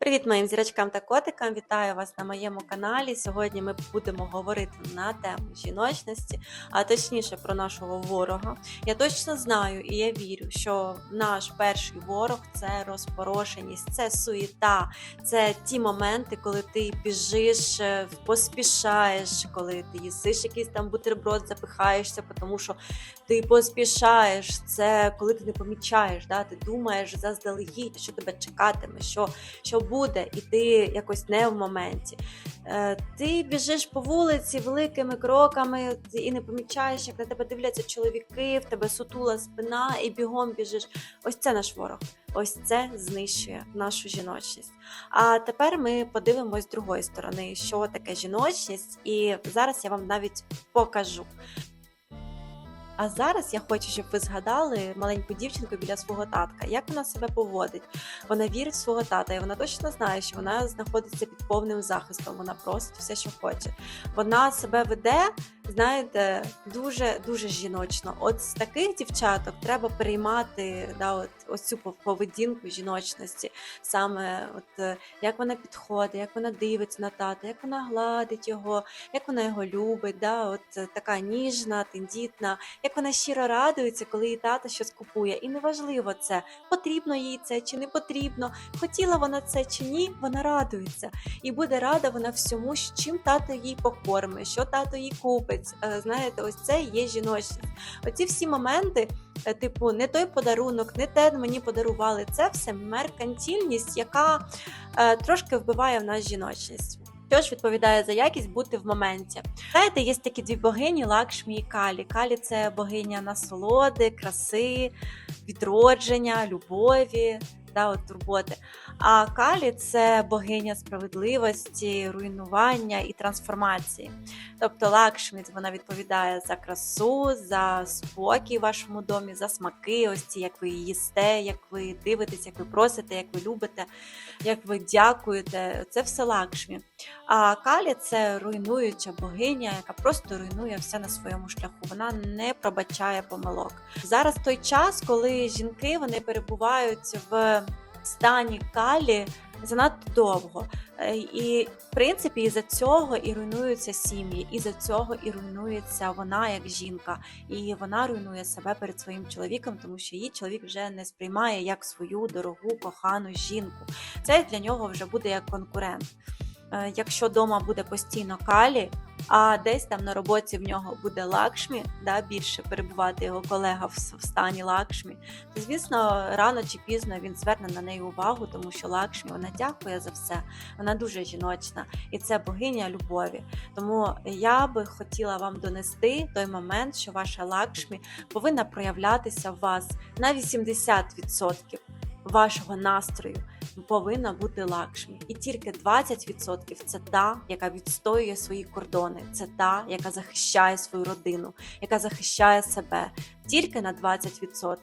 Привіт моїм зірочкам та котикам! Вітаю вас на моєму каналі. Сьогодні ми будемо говорити на тему жіночності, а точніше про нашого ворога. Я точно знаю і я вірю, що наш перший ворог це розпорошеність, це суєта, це ті моменти, коли ти біжиш, е, поспішаєш, коли ти їсиш якийсь там бутерброд, запихаєшся, тому що ти поспішаєш. Це коли ти не помічаєш, да? ти думаєш заздалегідь, що тебе чекатиме, що що буде, і ти якось не в моменті. Е, Ти біжиш по вулиці великими кроками і не помічаєш, як на тебе дивляться чоловіки, в тебе сутула спина, і бігом біжиш. Ось це наш ворог. Ось це знищує нашу жіночність. А тепер ми подивимось з другої сторони, що таке жіночність, і зараз я вам навіть покажу. А зараз я хочу, щоб ви згадали маленьку дівчинку біля свого татка, як вона себе поводить. Вона вірить в свого тата, і вона точно знає, що вона знаходиться під повним захистом. Вона просить все, що хоче. Вона себе веде, знаєте, дуже дуже жіночно. От з таких дівчаток треба переймати да, от, ось цю пов- поведінку жіночності. Саме от е, як вона підходить, як вона дивиться на тата, як вона гладить його, як вона його любить. Да, от е, така ніжна, тендітна, як вона щиро радується, коли її тато щось купує. І неважливо це, потрібно їй це чи не потрібно. Хотіла вона це чи ні, вона радується. І буде рада вона всьому, чим тато їй покорми, що тато їй купить. Е, Знаєте, ось це є жіночність. Оці всі моменти, е, типу, не той подарунок, не те мені подарували. Це все меркантильність, яка е, трошки вбиває в нас жіночність. Що ж відповідає за якість бути в моменті? Знаєте, є такі дві богині Лакшмі і Калі. Калі це богиня насолоди, краси, відродження, любові, да, от турботи. А Калі це богиня справедливості, руйнування і трансформації. Тобто Лакшмі вона відповідає за красу, за спокій в вашому домі, за смаки, ось ці, як ви їсте, як ви дивитесь, як ви просите, як ви любите, як ви дякуєте. Це все Лакшмі. А Калі це руйнуюча богиня, яка просто руйнує все на своєму шляху. Вона не пробачає помилок. Зараз той час, коли жінки вони перебувають в стані калі занадто довго. Е, І в принципі із-за цього і руйнуються сім'ї, із-за цього і руйнується вона як жінка, і вона руйнує себе перед своїм чоловіком, тому що її чоловік вже не сприймає як свою дорогу, кохану жінку. Це для нього вже буде як конкурент. Е, Якщо вдома буде постійно калі, а десь там на роботі в нього буде лакшмі, да, більше перебувати його колега в, стані лакшмі, то звісно, рано чи пізно він зверне на неї увагу, тому що лакшмі вона дякує за все. Вона дуже жіночна, і це богиня любові. Тому я би хотіла вам донести той момент, що ваша лакшмі повинна проявлятися в вас на 80% вашого настрою повинна бути лакшмі. І тільки 20% це та, яка відстоює свої кордони, це та, яка захищає свою родину, яка захищає себе. Тільки на 20%.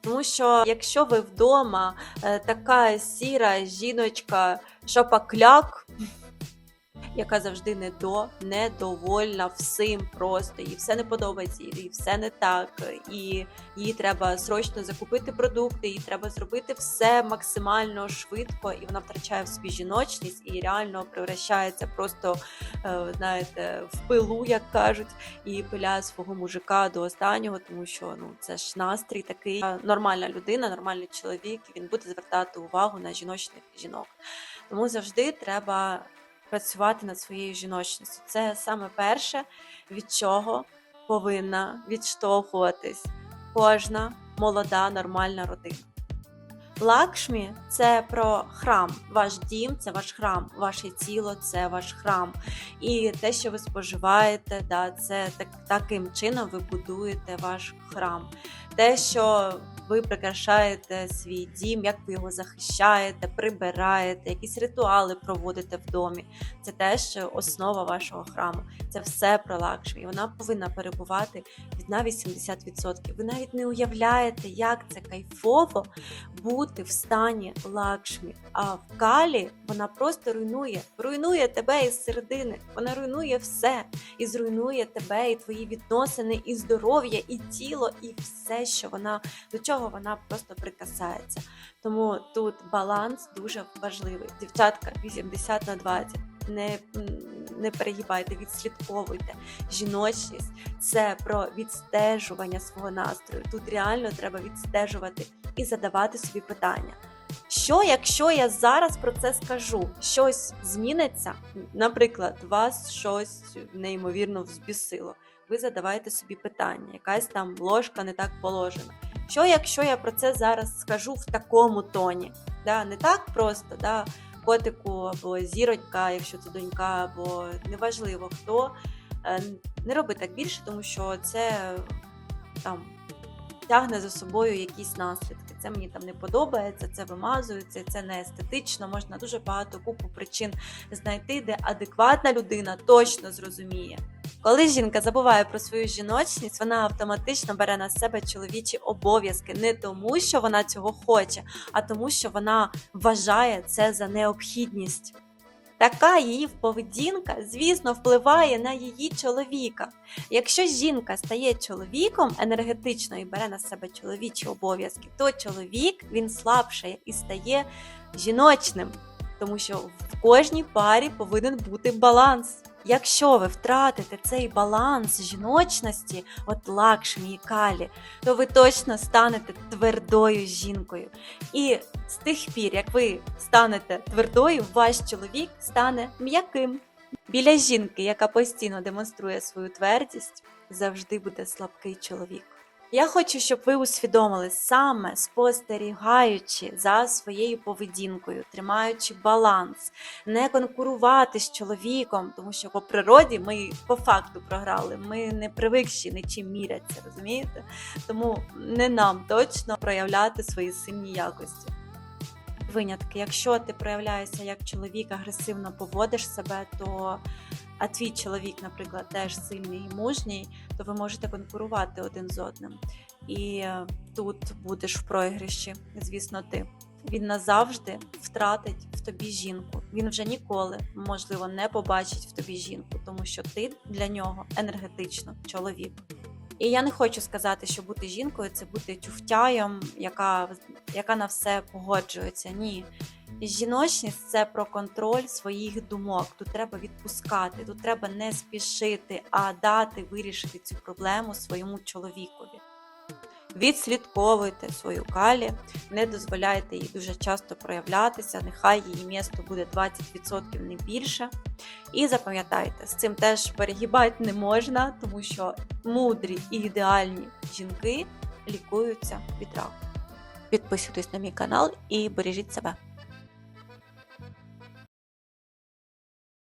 Тому що якщо ви вдома е, така сіра жіночка, шапакляк, яка завжди недо, недовольна всім просто, їй все не подобається, їй все не так, і їй треба срочно закупити продукти, їй треба зробити все максимально швидко, і вона втрачає в собі жіночність і реально превращається просто, е, знаєте, в пилу, як кажуть, і пиляє свого мужика до останнього, тому що ну це ж настрій такий. Нормальна людина, нормальний чоловік, він буде звертати увагу на жіночних жінок. Тому завжди треба працювати над своєю жіночністю. Це саме перше, від чого повинна відштовхуватись кожна молода нормальна родина. Лакшмі це про храм. Ваш дім це ваш храм, ваше тіло це ваш храм. І те, що ви споживаєте, да, це так, таким чином ви будуєте ваш храм. Те, що ви прикрашаєте свій дім, як ви його захищаєте, прибираєте, якісь ритуали проводите в домі. Це теж основа вашого храму. Це все про лакшмі. Вона повинна перебувати на 80%. Ви навіть не уявляєте, як це кайфово бути в стані лакшмі. А в калі вона просто руйнує, руйнує тебе із середини. Вона руйнує все і зруйнує тебе, і твої відносини, і здоров'я, і тіло, і все, що вона до чого чого вона просто прикасається. Тому тут баланс дуже важливий. Дівчатка 80 на 20. Не, не перегибайте, відслідковуйте. Жіночність це про відстежування свого настрою. Тут реально треба відстежувати і задавати собі питання. Що, якщо я зараз про це скажу? Щось зміниться? Наприклад, вас щось неймовірно взбісило. Ви задаваєте собі питання, якась там ложка не так положена. Що, якщо я про це зараз скажу в такому тоні? Да, не так просто, да, котику або зіронька, якщо це донька, або неважливо хто. Е, Не роби так більше, тому що це там тягне за собою якісь наслідки. Це мені там не подобається, це вимазується, це не естетично. Можна дуже багато купу причин знайти, де адекватна людина точно зрозуміє. Коли жінка забуває про свою жіночність, вона автоматично бере на себе чоловічі обов'язки не тому, що вона цього хоче, а тому, що вона вважає це за необхідність. Така її поведінка, звісно, впливає на її чоловіка. Якщо жінка стає чоловіком енергетично і бере на себе чоловічі обов'язки, то чоловік він слабшає і стає жіночним, тому що в кожній парі повинен бути баланс. Якщо ви втратите цей баланс жіночності, от лакшмі і калі, то ви точно станете твердою жінкою. І з тих пір, як ви станете твердою, ваш чоловік стане м'яким. Біля жінки, яка постійно демонструє свою твердість, завжди буде слабкий чоловік. Я хочу, щоб ви усвідомили саме спостерігаючи за своєю поведінкою, тримаючи баланс, не конкурувати з чоловіком, тому що по природі ми по факту програли. Ми не привикші нічим міряться, розумієте? Тому не нам точно проявляти свої сильні якості. Винятки, якщо ти проявляєшся як чоловік, агресивно поводиш себе, то а твій чоловік, наприклад, теж сильний і мужній, то ви можете конкурувати один з одним. І тут будеш в програші, звісно, ти. Він назавжди втратить в тобі жінку. Він вже ніколи, можливо, не побачить в тобі жінку, тому що ти для нього енергетично чоловік. І я не хочу сказати, що бути жінкою це бути тюфтяєм, яка, яка на все погоджується. Ні. Жіночність це про контроль своїх думок. Тут треба відпускати, тут треба не спішити, а дати вирішити цю проблему своєму чоловікові. Відслідковуйте свою калі, не дозволяйте їй дуже часто проявлятися, нехай її місто буде 20% не більше. І запам'ятайте, з цим теж перегибати не можна, тому що мудрі і ідеальні жінки лікуються від раку. Підписуйтесь на мій канал і бережіть себе.